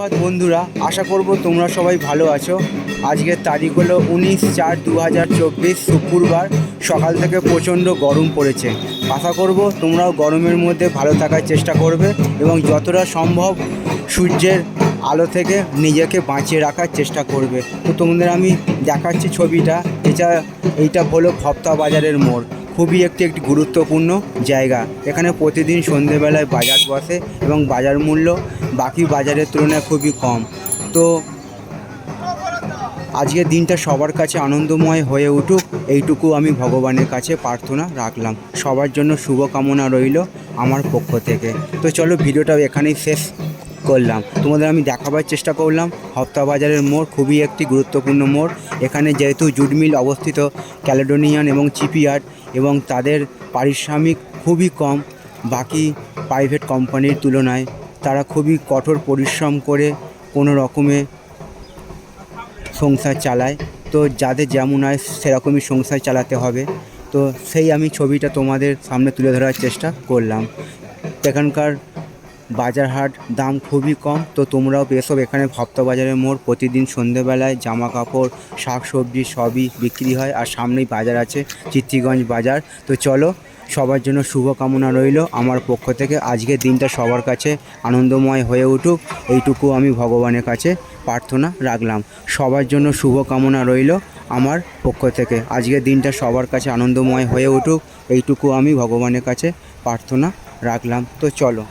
সুপ্রভাত বন্ধুরা, আশা করব তোমরা সবাই ভালো আছো। আজকের তারিখ হলো উনিশ চার দু হাজার চব্বিশ শুক্রবার, সকাল থেকে প্রচণ্ড গরম পড়েছে। আশা করব তোমরাও গরমের মধ্যে ভালো থাকার চেষ্টা করবে এবং যতটা সম্ভব সূর্যের আলো থেকে নিজেকে বাঁচিয়ে রাখার চেষ্টা করবে। তো তোমাদের আমি দেখাচ্ছি ছবিটা এটা এইটা হলো ভপ্তা বাজারের মোড়। খুবই একটি একটি গুরুত্বপূর্ণ জায়গা। এখানে প্রতিদিন সন্ধেবেলায় বাজার বসে এবং বাজার মূল্য বাকি বাজারের তুলনায় খুবই কম। তো আজকের দিনটা সবার কাছে আনন্দময় হয়ে উঠুক। এইটুকু আমি ভগবানের কাছে প্রার্থনা রাখলাম। সবার জন্য শুভকামনা রইল আমার পক্ষ থেকে। তো চলো ভিডিওটা এখানেই শেষ। করলাম। তোমাদের আমি দেখাবার চেষ্টা করলাম। হপ্তা বাজারের মোড় খুবই একটি গুরুত্বপূর্ণ মোড়। এখানে যেহেতু জুট মিল অবস্থিত, ক্যালেডোনিয়ান এবং চিপিয়ার্ড এবং তাদের পারিশ্রমিক খুবই কম, বাকি প্রাইভেট কোম্পানির তুলনায় তারা খুবই কঠোর পরিশ্রম করে কোনো রকমে সংসার চালায়। তো যাদের যেমন হয় সেরকমই সংসার চালাতে হবে। তো সেই আমি ছবিটা তোমাদের সামনে তুলে ধরার চেষ্টা করলাম। এখানকার বাজার হাট দাম খুবই কম। তো তোমরাও এসব এখানে ভপ্তা বাজারের মোড়। প্রতিদিন সন্ধেবেলায় জামা কাপড় শাক সবজি সবই বিক্রি হয়। আর সামনেই বাজার আছে, চিত্তিগঞ্জ বাজার। তো চলো, সবার জন্য শুভকামনা রইল আমার পক্ষ থেকে। আজকের দিনটা সবার কাছে আনন্দময় হয়ে উঠুক। এইটুকু আমি ভগবানের কাছে প্রার্থনা রাখলাম। সবার জন্য শুভকামনা রইল আমার পক্ষ থেকে। আজকের দিনটা সবার কাছে আনন্দময় হয়ে উঠুক। এইটুকু আমি ভগবানের কাছে প্রার্থনা রাখলাম। তো চলো।